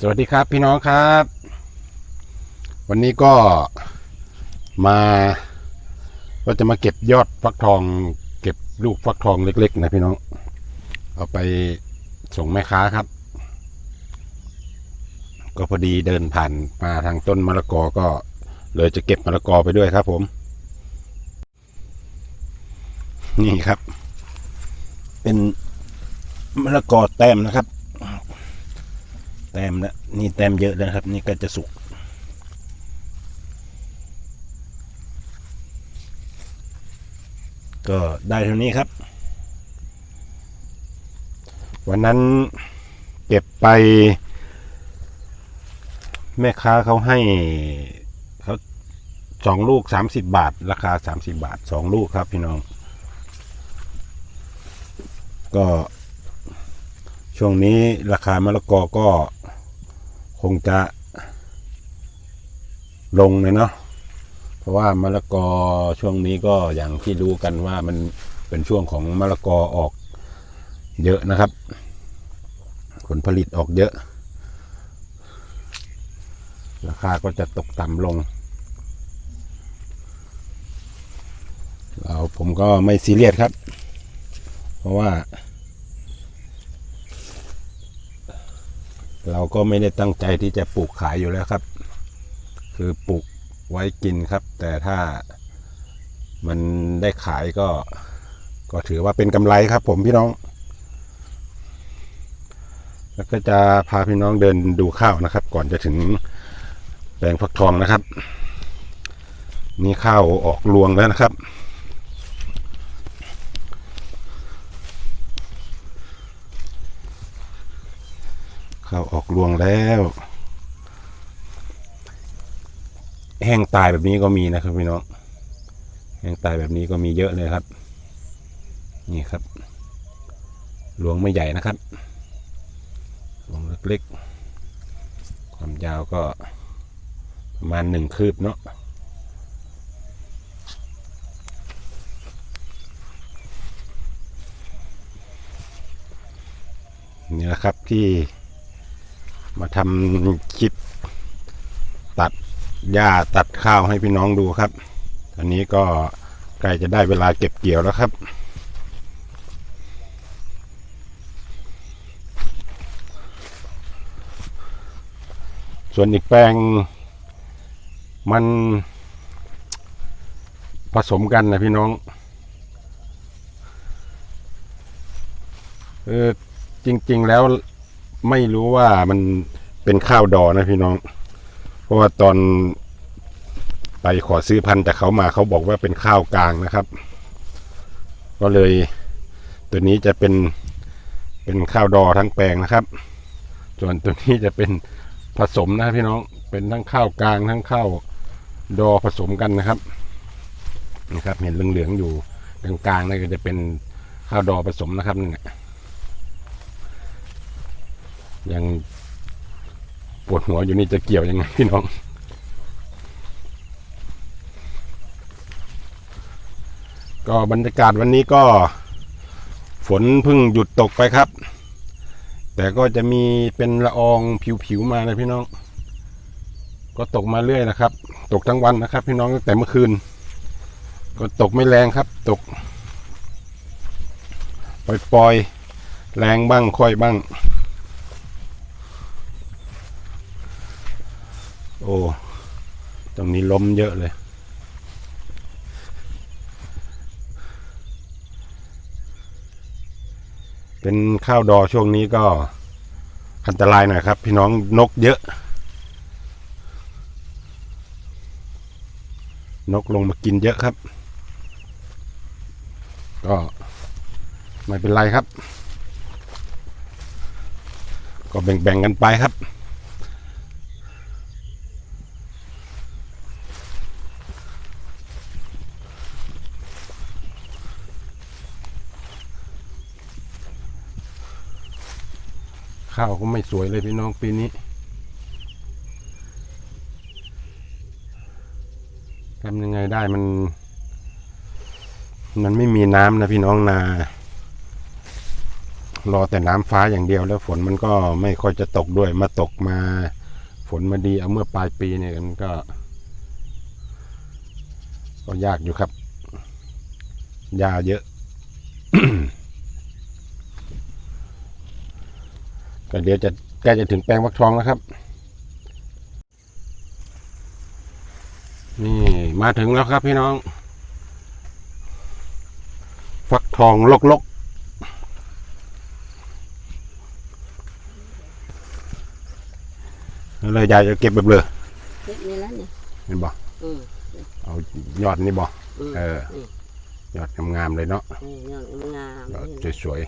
สวัสดีครับพี่น้องครับ วันนี้ก็มาก็จะมาเก็บยอดฟักทอง เก็บลูกฟักทองเล็ก ๆ นะพี่น้อง เอาไปส่งแม่ค้าครับ ก็พอดีเดินผ่านมาทางต้นมะละกอก็เลยจะเก็บมะละกอไปด้วยครับผม นี่ครับ เป็นมะละกอแต้มนะครับ แต้มแล้วนี่แต้มเยอะแล้วครับ นี่ก็จะสุก ก็ได้เท่านี้ครับ วันนั้นเก็บไป แม่ค้าเขาให้เขาสองลูกสามสิบบาท ราคาสามสิบาทสองลูกครับพี่น้อง ก็ช่วงนี้ราคามะละกอก็ คงจะลงเลยเนาะเพราะว่ามะละกอช่วงนี้ก็อย่างที่รู้กันว่ามันเป็นช่วงของมะละกอออกเยอะนะครับ ผลผลิตออกเยอะ ราคาก็จะตกต่ำลงเราผมก็ไม่ซีเรียสครับ เพราะว่า เราก็ไม่ได้ตั้งใจที่จะปลูกขายอยู่แล้วครับ คือปลูกไว้กินครับ แต่ถ้ามันได้ขายก็ ก็ถือว่าเป็นกำไรครับ ผมพี่น้อง แล้วก็จะพาพี่น้องเดินดูข้าวนะครับ ก่อนจะถึงแปลงฟักทองนะครับมีข้าวออกรวงแล้วนะครับ ข้าออกรวงแล้ว แห้งตายแบบนี้ก็มีนะครับพี่น้องแห้งตายแบบนี้ก็มีเยอะเลยครับ นี่ครับรวงไม่ใหญ่นะครับรวงเล็กๆ ความยาวก็ประมาณหนึ่งคืบเนาะนี่แหละครับที่ มาทำคลิปตัดหญ้าตัดข้าวให้พี่น้องดูครับ ตอนนี้ก็ใกล้จะได้เวลาเก็บเกี่ยวแล้วครับ ส่วนอีกแปลงมันผสมกันนะพี่น้องเออจริง ๆ แล้ว ไม่รู้ว่ามันเป็นข้าวดอนะพี่น้อง เพราะว่าตอนไปขอซื้อพันธุ์จากเขามาเขาบอกว่าเป็นข้าวกลางนะครับ ก็เลยตัวนี้จะเป็นเป็นข้าวดอทั้งแปลงนะครับ ส่วนตัวนี้จะเป็นผสมนะพี่น้องเป็นทั้งข้าวกลางทั้งข้าวดอผสมกันนะครับนะครับ เห็นเหลืองๆอยู่กลางๆนั่นก็จะเป็นข้าวดอผสมนะครับนี่นน่ะ ยังปวดหัวอยู่นี่จะเกี่ยวยังไงพี่น้อง ก็บรรยากาศวันนี้ก็ ฝนพิ่งหยุดตกไปครับ แต่ก็จะมีเป็นละอองผิวๆมานะพี่น้อง ก็ตกมาเรื่อยนะครับ ตกทั้งวันนะครับ พี่น้องตั้งแต่เมื่อคืน ก็ตกไม่แรงครับ ตก ปล่อยๆแรงบ้างค่อยบ้าง โอ้ ตรงนี้ล้มเยอะเลย เป็นข้าวดอช่วงนี้ก็อันตรายหน่อยครับ พี่น้องนกเยอะ นกลงมากินเยอะครับ ก็ไม่เป็นไรครับ ก็แบ่งๆกันไปครับ ข้าวก็ไม่สวยเลยพี่น้องปีนี้ทำยังไงได้มัน มันไม่มีน้ำนะพี่น้องนา รอแต่น้ำฟ้าอย่างเดียวแล้วฝนมันก็ไม่ค่อยจะตกด้วย มาตกมา ฝนมาดีเอาเมื่อปลายปีเนี่ยมันก็ ก็ยากอยู่ครับหญ้าเยอะ ก็เดี๋ยวจะใกล้จะถึงแปลงฟักทองแล้วครับ นี่มาถึงแล้วครับพี่น้อง ฟักทองลกลกๆเลยยายจะเก็บแบบเลยเฮ็ดนี่แล้วนี่เห็นบ่อืมเอายอดนี่บ่มเออนี่ยอดงามๆเลยเนาะนี่ยอดงามยอดนี่สวย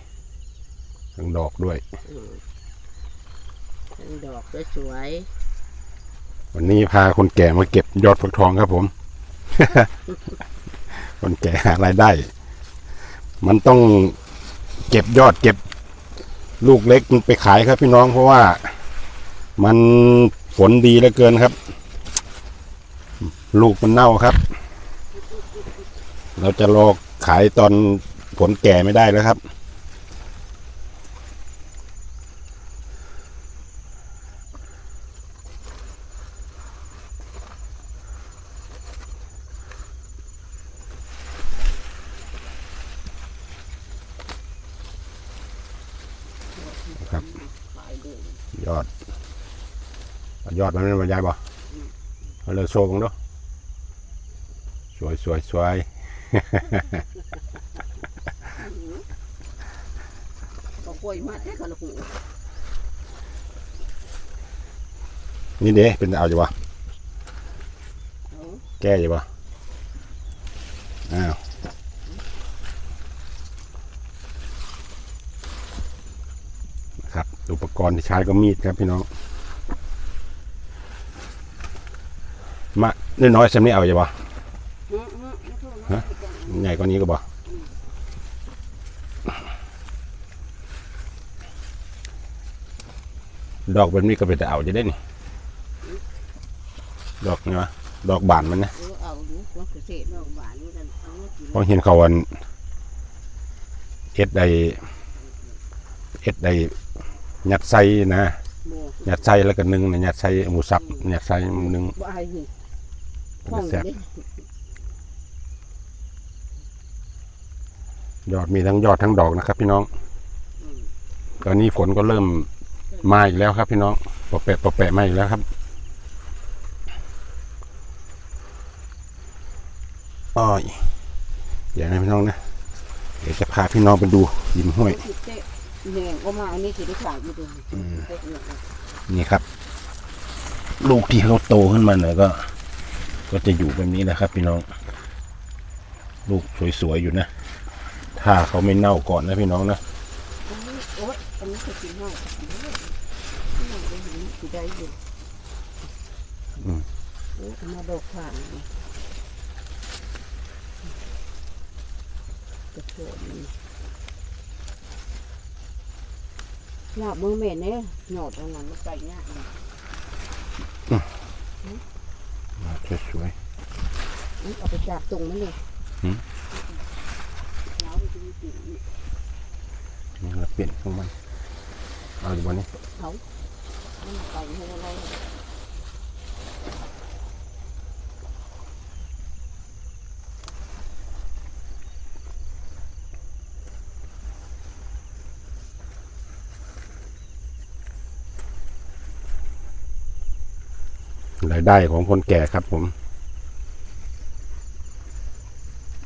ๆทั้งดอกด้วยอืม ทั้งดอกสวยวันนี้พาคนแก่มาเก็บยอดฟักทองครับผม คนแก่หารายได้ มันต้องเก็บยอดเก็บ ลูกเล็กไปขายครับพี่น้องเพราะว่ามันฝนดีเหลือเกินครับ ลูกมันเน่าครับ เราจะรอขายตอนผลแก่ไม่ได้แล้วครับ ๆขายดี ยอดเอา ยอดมันเป็นบรรยายบ่เอาเลยโชว์กันดูสวยสวยสวยก็กล้วยมาแต่กะละหูนี่เด้เป็นเอาอยู่บ่เอาแก้อยู่บ่อ้าวครับ อุปกรณ์ที่ใช้ก็มีดครับพี่น้อง มาน้อยๆสำนี้เอาอยู่บ่อื้อๆไม่โทษนะฮะใหญ่กว่านี้ก็บ่ดอกแบบนี้ก็เป็นแต่เอาจะได้นี่ ดอกนี่วะดอกบานมันนะเอเห็นเขาวันเอ็ดใดเอ็ดใดหยัดไส้นะบ่ยัดไส้แล้วก็นึ่งนะหยัดไส้หมูสับหยัดไส้นึ่ง ห้อจะงแซ่บเด้ยอดมีทั้งยอดทั้งดอกนะครับ พี่น้องอืมตอนนี้ฝนก็เริ่มมาอีกแล้วครับ พี่น้องปะแปะปะแปะมาอีกแล้วครับอ้อยเดี๋ยวนะพี่น้องนะ เดี๋ยวจะพาพี่น้องไปดูหินห้วยสิเตะแหน่งก็มาอันนี้สิได้ขายอยู่ตัวนี้อืมเตะเนี่ยนะนี่ครับ ลูกที่เขาโตขึ้นมาหน่อยก็ ก็จะอยู่แบบนี้นะครับ พี่น้อง ลูกสวยๆอยู่นะ ถ้าเขาไม่เน่าก่อนนะพี่น้องนะอันนี้โอ๊ยอันนี้คือสิเฮาอันนี้ที่ไหนได้เห็นสิได้อยู่อืมโอ้มาดอกผ่านกระโดดนี่หยาบมือแม่เนี่ยหยอดตรงนั้นมันไปเนี่ย สวยเอาไปจับตรงมันเลยหืมแล้วมันจะมีกลิ่นๆนี่เราเปลี่ยนของมัน เอาอยู่บนนี้เขามันไปให้อะไร รายได้ของคนแก่ครับผม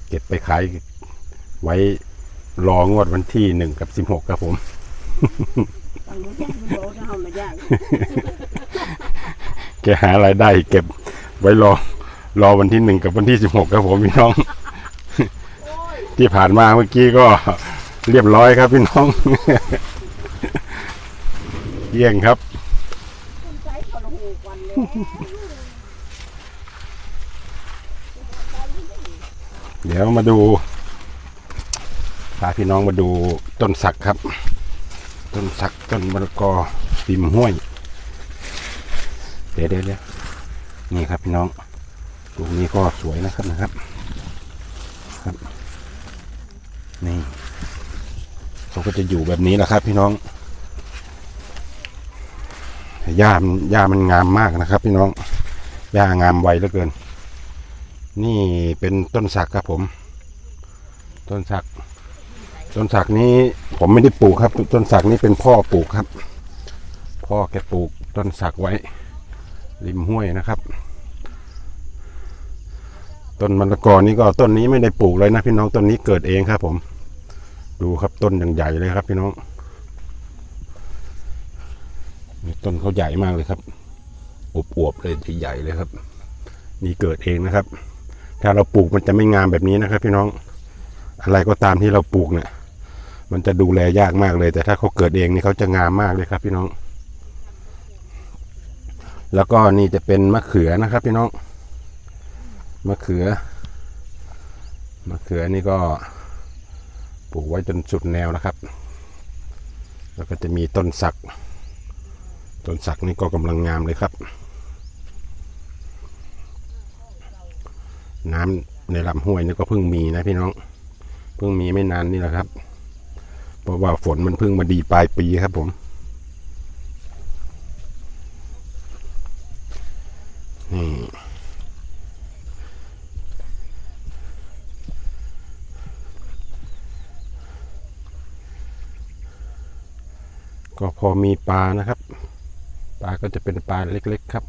เก็บไปขายไว้รองวดวันที่หนึ่งกับสิบหกครับผม แกหารายได้เก็บไว้รอ รอวันที่หนึ่งกับวันที่สิบหกครับผมพี่น้อง ที่ผ่านมาเมื่อกี้ก็เรียบร้อยครับพี่น้อง เยี่ยงครับ คนใช้เขาลงหูกัน เดี๋ยวมาดูพาพี่น้องมาดูต้นสักครับ ต้นสักต้นมะละกอริมห้วยเดี๋ยวเดี๋ยวเดี๋ยวนี่ครับพี่น้องลูกนี้ก็สวยนะครับนะครับ ครับ นี่ทก็จะอยู่แบบนี้แหละครับ พี่น้อง หญ้ามันหญ้ามันงามมากนะครับ พี่น้องหญ้างามไวเหลือเกิน นี่เป็นต้นสักครับผม ต้นสัก ต้นสักนี้ผมไม่ได้ปลูกครับ ต้นสักนี้เป็นพ่อปลูกครับ พ่อแกปลูกต้นสักไว้ ริมห้วยนะครับ ต้นมะละกอนี่ก็ต้นนี้ไม่ได้ปลูกเลยนะพี่น้องต้นนี้เกิดเองครับ ผม ดูครับต้นอย่างใหญ่เลยครับ พี่น้อง ต้นเขาใหญ่มากเลยครับอวบๆเลยใหญ่ๆเลยครับ นี่เกิดเองนะครับ ถ้าเราปลูกมันจะไม่งามแบบนี้นะครับ พี่น้องอะไรก็ตามที่เราปลูกเนี่ย มันจะดูแลยากมากเลย แต่ถ้าเขาเกิดเองนี่เขาจะงามมากเลยครับ พี่น้อง แล้วก็นี่จะเป็นมะเขือนะครับ พี่น้องมะเขือมะเขือนี่ก็ปลูกไว้จนสุดแนวนะครับ แล้วก็จะมีต้นสัก ต้นสักนี่ก็กำลังงามเลยครับ น้ำในลำห้วยนี่ก็เพิ่งมีนะพี่น้อง เพิ่งมีไม่นานนี่แหละครับ เพราะว่าฝนมันเพิ่งมาดีปลายปีครับผมนี่ก็พอมีปลานะครับ ก็จะเป็นปลาเล็ก ๆ ครับ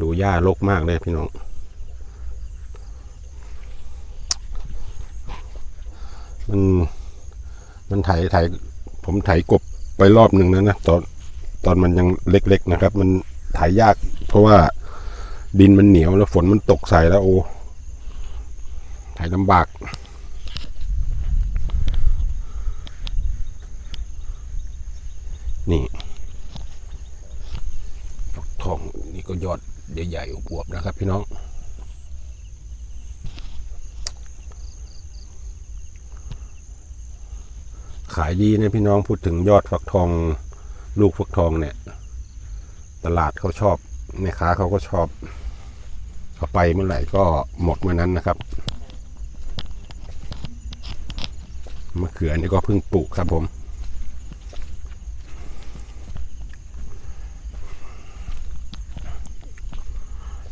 ดูหญ้ารกมากเลยพี่น้อง มันมันไถไถผมไถกบไปรอบหนึ่งแล้วนะตอนตอนมันยังเล็ก ๆ นะครับ มันไถยาก เพราะว่าดินมันเหนียวแล้วฝนมันตกใส่แล้วโอ้ไถลำบาก นี่ฟักทองนี่ก็ยอด ใหญ่ๆอวบๆนะครับ พี่น้องขายดีนะพี่น้องพูดถึงยอดฟักทองลูกฟักทองเนี่ย ตลาดเขาชอบแม่ค้าเขาก็ชอบเขาไปเมื่อไหร่ก็หมดเมื่อนั้นนะครับมะเขือนี่ก็เพิ่งปลูกครับผม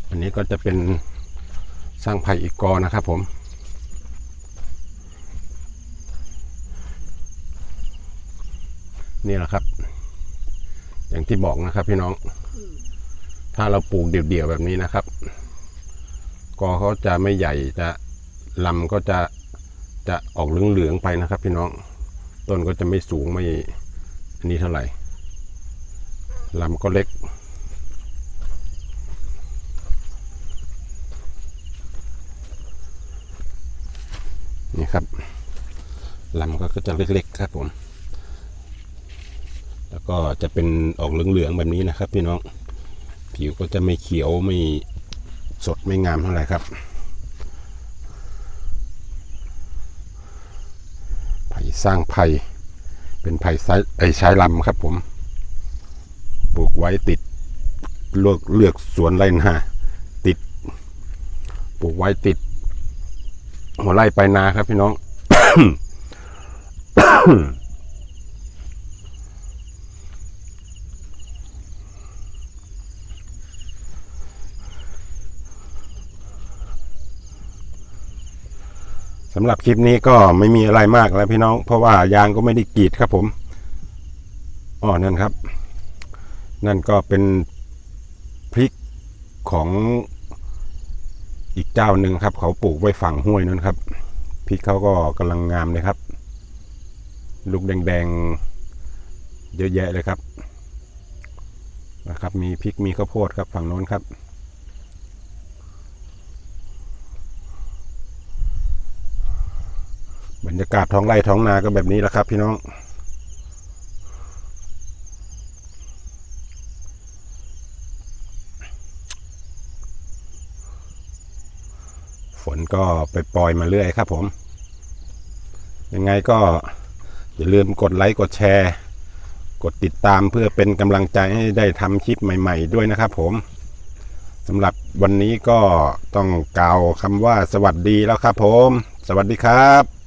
อันนี้ ก็จะเป็นสร้างไผ่อีกกอนะครับผม นี่แหละครับ อย่างที่บอกนะครับพี่น้อง ถ้าเราปลูกเดี่ยวๆแบบนี้นะครับ กอเขาจะไม่ใหญ่จะลำก็จะจะออกเหลืองๆไปนะครับ พี่น้องต้นก็จะไม่สูงไม่อันนี้เท่าไหร่ลำก็เล็ก ครับลำก็จะเล็กๆครับผม แล้วก็จะเป็นออกเหลืองๆแบบนี้นะครับพี่น้อง ผิวก็จะไม่เขียวไม่สดไม่งามเท่าไหร่ครับไผ่สร้างไผ่เป็นไผ่ไซไอใช้ลำครับผมปลูกไว้ติดเลือกเลือกสวนไรนาติดปลูกไว้ติด หัวไร่ไปนาครับพี่น้อง สำหรับคลิปนี้ก็ไม่มีอะไรมากแล้วพี่น้อง เพราะว่ายางก็ไม่ได้กรีดครับผมอ๋อนั่นครับ นั่นก็เป็นพริกของ อีกเจ้าหนึ่งครับ เขาปลูกไว้ฝั่งห้วยนั่นครับพริกเขาก็กำลังงามเลยครับ ลูกแดงๆเยอะแยะเลยครับนะครับ มีพริกมีข้าวโพดครับฝั่งโน้นครับ บรรยากาศท้องไร่ท้องนาก็แบบนี้แหละครับ พี่น้อง นก็ไปปล่อยมาเรื่อยครับผม ยังไงก็อย่าลืมกดไลค์กดแชร์ กดติดตามเพื่อเป็นกำลังใจให้ได้ทำคลิปใหม่ ๆ ด้วยนะครับผมสำหรับวันนี้ก็ต้องกล่าวคำว่าสวัสดีแล้วครับผม สวัสดีครับ